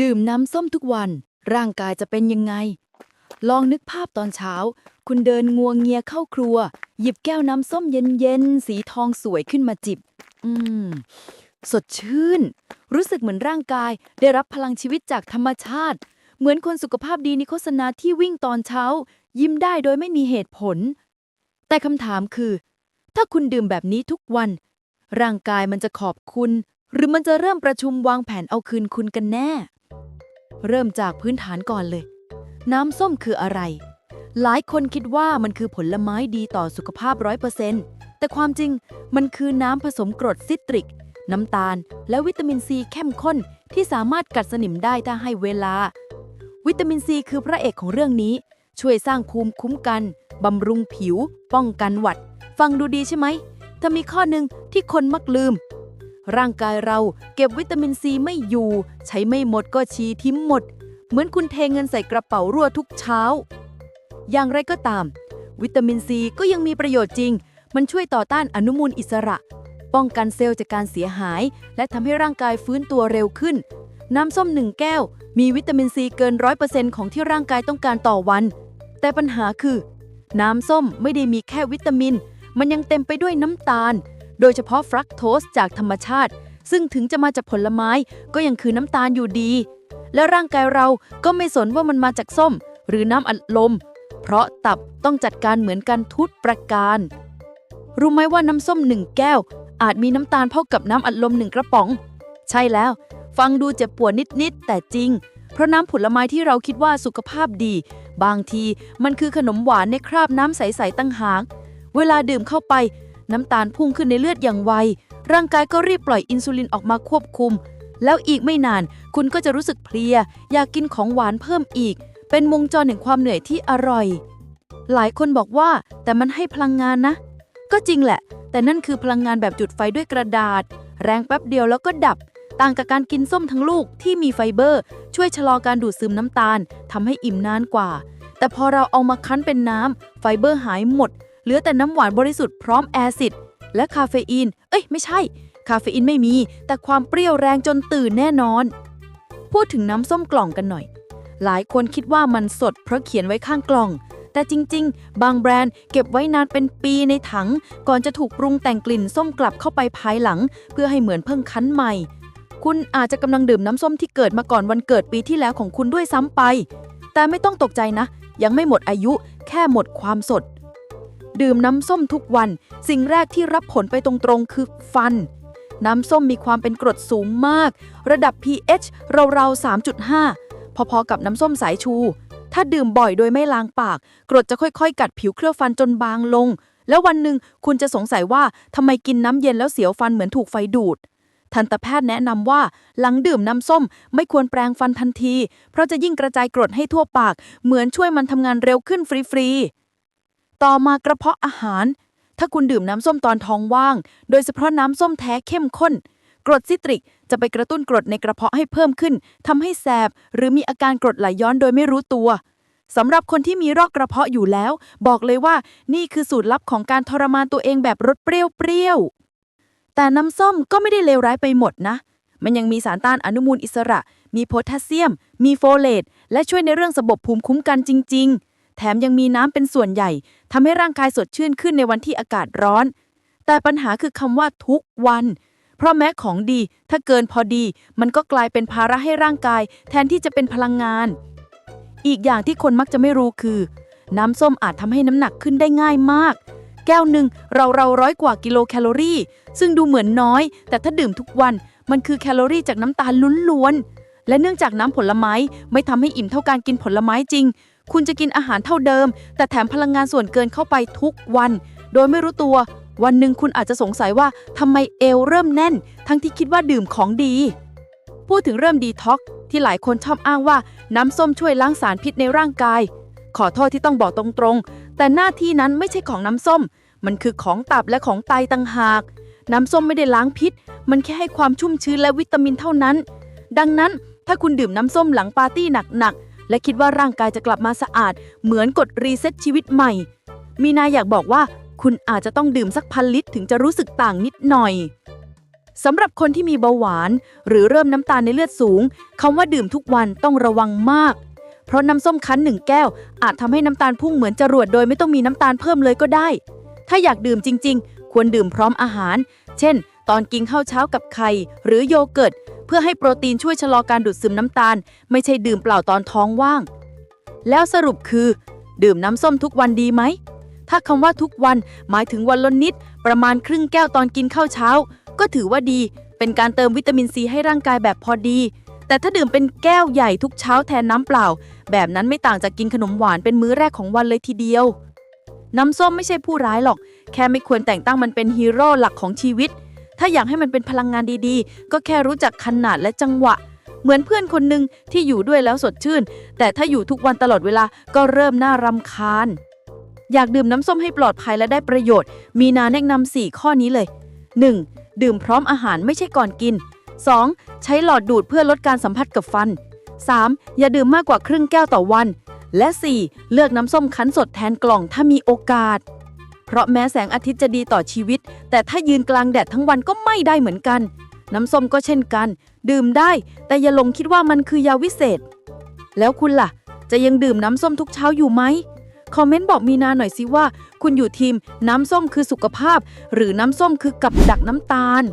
ดื่มน้ำส้มทุกวัน ร่างกายจะเป็นยังไง ลองนึกภาพตอนเช้า คุณเดินงัวงเงียเข้าครัว หยิบแก้วน้ำส้มเย็นๆ สีทองสวยขึ้นมาจิบ อืม สดชื่น รู้สึกเหมือนร่างกายได้รับพลังชีวิตจากธรรมชาติ เหมือนคนสุขภาพดีในโฆษณาที่วิ่งตอนเช้า ยิ้มได้โดยไม่มีเหตุผล แต่คำถามคือ ถ้าคุณดื่มแบบนี้ทุกวัน ร่างกายมันจะขอบคุณ หรือมันจะเริ่มประชุมวางแผนเอาคืนคุณกันแน่ เริ่มจากพื้นฐานก่อนเลย น้ำส้มคืออะไร หลายคนคิดว่ามันคือผลไม้ดีต่อสุขภาพร้อยเปอร์เซ็นต์แต่ความจริงมันคือน้ำผสมกรดซิตริก น้ำตาล และวิตามินซีเข้มข้นที่สามารถกัดสนิมได้ถ้าให้เวลา วิตามินซีคือพระเอกของเรื่องนี้ ช่วยสร้างภูมิคุ้มกันบำรุงผิว ป้องกันหวัด ฟังดูดีใช่ไหมแต่มีข้อหนึ่งที่คนมักลืม ร่างกายเราเก็บวิตามินซีไม่อยู่ ใช้ไม่หมดก็ชีทิ้มหมด เหมือนคุณเทเงินใส่กระเป๋ารั่วทุกเช้า อย่างไรก็ตาม วิตามินซีก็ยังมีประโยชน์จริง มันช่วยต่อต้านอนุมูลอิสระ ป้องกันเซลล์จากการเสียหาย และทำให้ร่างกายฟื้นตัวเร็วขึ้น น้ำส้มหนึ่งแก้ว มีวิตามินซีเกินร้อยเปอร์เซ็นต์ของที่ร่างกายต้องการต่อวัน แต่ปัญหาคือ น้ำส้มไม่ได้มีแค่วิตามิน มันยังเต็มไปด้วยน้ำตาล โดยเฉพาะฟรักโตสจากธรรมชาติ ซึ่งถึงจะมาจากผลไม้ก็ยังคือน้ำตาลอยู่ดี และร่างกายเราก็ไม่สนว่ามันมาจากส้ม หรือน้ำอัดลม เพราะตับต้องจัดการเหมือนกันทุกประการ รู้ไหมว่าน้ำส้มหนึ่งแก้ว อาจมีน้ำตาลเท่ากับน้ำอัดลมหนึ่งกระป๋อง ใช่แล้ว ฟังดูเจ็บปวดนิดๆแต่จริงเพราะน้ำผลไม้ที่เราคิดว่าสุขภาพดี บางทีมันคือขนมหวานในคราบน้ำใส ๆตั้งหาก เวลาดื่มเข้าไป น้ำตาลพุ่งขึ้นในเลือดอย่างไว ร่างกายก็รีบปล่อยอินซูลินออกมาควบคุม แล้วอีกไม่นานคุณก็จะรู้สึกเพลีย อยากกินของหวานเพิ่มอีก เป็นวงจรแห่งความเหนื่อยที่อร่อย หลายคนบอกว่าแต่มันให้พลังงานนะ ก็จริงแหละ แต่นั่นคือพลังงานแบบจุดไฟด้วยกระดาษ แรงแป๊บเดียวแล้วก็ดับ ต่างกับการกินส้มทั้งลูกที่มีไฟเบอร์ ช่วยชะลอการดูดซึมน้ำตาลทำให้อิ่มนานกว่า แต่พอเราเอามาคั้นเป็นน้ำไฟเบอร์หายหมด เหลือแต่น้ำหวานบริสุทธิ์พร้อมแอซิดและคาเฟอีน เอ้ยไม่ใช่ คาเฟอีนไม่มี แต่ความเปรี้ยวแรงจนตื่นแน่นอน พูดถึงน้ำส้มกล่องกันหน่อย หลายคนคิดว่ามันสดเพราะเขียนไว้ข้างกล่อง แต่จริง ๆ บางแบรนด์เก็บไว้นานเป็นปีในถัง ก่อนจะถูกปรุงแต่งกลิ่นส้มกลับเข้าไปภายหลัง เพื่อให้เหมือนเพิ่งคั้นใหม่ คุณอาจจะกำลังดื่มน้ำส้มที่เกิดมาก่อนวันเกิดปีที่แล้วของคุณด้วยซ้ำไป แต่ไม่ต้องตกใจนะ ยังไม่หมดอายุ แค่หมดความสด ดื่มน้ำส้มทุกวัน สิ่งแรกที่รับผลไปตรงๆ คือฟัน น้ำส้มมีความเป็นกรดสูงมาก ระดับ pH ราวๆ 3.5 พอๆกับน้ำส้มสายชู ถ้าดื่มบ่อยโดยไม่ล้างปาก กรดจะค่อยๆ กัดผิวเคลือบฟันจนบางลง แล้ววันหนึ่งคุณจะสงสัยว่าทำไมกินน้ำเย็นแล้วเสียวฟันเหมือนถูกไฟดูดทันตแพทย์แนะนำว่าหลังดื่มน้ำส้มไม่ควรแปรงฟันทันที เพราะจะยิ่งกระจายกรดให้ทั่วปาก เหมือนช่วยมันทำงานเร็วขึ้นฟรีๆ ต่อมากระเพาะอาหาร ถ้าคุณดื่มน้ำส้มตอนท้องว่าง โดยเฉพาะน้ำส้มแท้เข้มข้น กรดซิตริกจะไปกระตุ้นกรดในกระเพาะให้เพิ่มขึ้นทำให้แสบ หรือมีอาการกรดไหลย้อนโดยไม่รู้ตัวสำหรับคนที่มีโรคกระเพาะอยู่แล้ว บอกเลยว่านี่คือสูตรลับของการทรมานตัวเองแบบรสเปรี้ยวๆแต่น้ำส้มก็ไม่ได้เลวร้ายไปหมดนะ มันยังมีสารต้านอนุมูลอิสระ มีโพแทสเซียม มีโฟเลตและช่วยในเรื่องระบบภูมิคุ้มกันจริง ๆ แถมยังมีน้ำเป็นส่วนใหญ่ ทำให้ร่างกายสดชื่นขึ้นในวันที่อากาศร้อน แต่ปัญหาคือคำว่าทุกวัน เพราะแม้ของดี ถ้าเกินพอดี มันก็กลายเป็นภาระให้ร่างกาย แทนที่จะเป็นพลังงาน อีกอย่างที่คนมักจะไม่รู้คือ น้ำส้มอาจทำให้น้ำหนักขึ้นได้ง่ายมาก แก้วหนึ่งเราเราร้อยกว่ากิโลแคลอรี่ ซึ่งดูเหมือนน้อย แต่ถ้าดื่มทุกวัน มันคือแคลอรี่จากน้ำตาลล้วนๆและเนื่องจากน้ำผลไม้ไม่ทำให้อิ่มเท่าการกินผลไม้จริง คุณจะกินอาหารเท่าเดิม แต่แถมพลังงานส่วนเกินเข้าไปทุกวัน โดยไม่รู้ตัว วันหนึ่งคุณอาจจะสงสัยว่าทำไมเอวเริ่มแน่น ทั้งที่คิดว่าดื่มของดี พูดถึงเริ่มดีท็อกที่หลายคนชอบอ้างว่าน้ำส้มช่วยล้างสารพิษในร่างกาย ขอโทษที่ต้องบอกตรงๆ แต่หน้าที่นั้นไม่ใช่ของน้ำส้ม มันคือของตับและของไตต่างหาก น้ำส้มไม่ได้ล้างพิษ มันแค่ให้ความชุ่มชื้นและวิตามินเท่านั้น ดังนั้นถ้าคุณดื่มน้ำส้มหลังปาร์ตี้หนักๆ และคิดว่าร่างกายจะกลับมาสะอาด เหมือนกดรีเซ็ตชีวิตใหม่ มีนาอยากบอกว่า คุณอาจจะต้องดื่มสักพันลิตรถึงจะรู้สึกต่างนิดหน่อยสำหรับคนที่มีเบาหวาน หรือเริ่มน้ำตาลในเลือดสูงคำว่าดื่มทุกวันต้องระวังมาก เพราะน้ำส้มคั้นหนึ่งแก้ว อาจทำให้น้ำตาลพุ่งเหมือนจรวดโดยไม่ต้องมีน้ำตาลเพิ่มเลยก็ได้ ถ้าอยากดื่มจริง ๆ ควรดื่มพร้อมอาหาร เช่น ตอนกินข้าวเช้ากับไข่หรือโยเกิร์ต เพื่อให้โปรตีนช่วยชะลอการดูดซึมน้ำตาล ไม่ใช่ดื่มเปล่าตอนท้องว่าง แล้วสรุปคือ ดื่มน้ำส้มทุกวันดีไหม ถ้าคำว่าทุกวันหมายถึงวันละนิด ประมาณครึ่งแก้วตอนกินข้าวเช้า ก็ถือว่าดี เป็นการเติมวิตามินซีให้ร่างกายแบบพอดี แต่ถ้าดื่มเป็นแก้วใหญ่ทุกเช้าแทนน้ำเปล่า แบบนั้นไม่ต่างจากกินขนมหวานเป็นมื้อแรกของวันเลยทีเดียว น้ำส้มไม่ใช่ผู้ร้ายหรอก แค่ไม่ควรแต่งตั้งมันเป็นฮีโร่หลักของชีวิต ถ้าอยากให้มันเป็นพลังงานดีๆ ก็แค่รู้จักขนาดและจังหวะ เหมือนเพื่อนคนหนึ่งที่อยู่ด้วยแล้วสดชื่น แต่ถ้าอยู่ทุกวันตลอดเวลาก็เริ่มน่ารำคาญ อยากดื่มน้ำส้มให้ปลอดภัยและได้ประโยชน์ มีนาแนะนำ4ข้อนี้เลย 1. ดื่มพร้อมอาหารไม่ใช่ก่อนกิน 2. ใช้หลอดดูดเพื่อลดการสัมผัสกับฟัน 3. อย่าดื่มมากกว่าครึ่งแก้วต่อวัน และ 4. เลือกน้ำส้มคั้นสดแทนกล่องถ้ามีโอกาส เพราะแม้แสงอาทิตย์จะดีต่อชีวิต แต่ถ้ายืนกลางแดดทั้งวันก็ไม่ได้เหมือนกัน น้ำส้มก็เช่นกัน ดื่มได้ แต่อย่าหลงคิดว่ามันคือยาวิเศษ แล้วคุณล่ะ จะยังดื่มน้ำส้มทุกเช้าอยู่ไหมคอมเมนต์บอกมีนาหน่อยสิว่า คุณอยู่ทีมน้ำส้มคือสุขภาพ หรือน้ำส้มคือกับดักน้ำตาล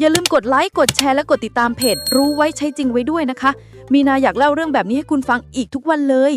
อย่าลืมกดไลค์กดแชร์และกดติดตามเพจ รู้ไว้ใช้จริงไว้ด้วยนะคะ มีนาอยากเล่าเรื่องแบบนี้ให้คุณฟังอีกทุกวันเลย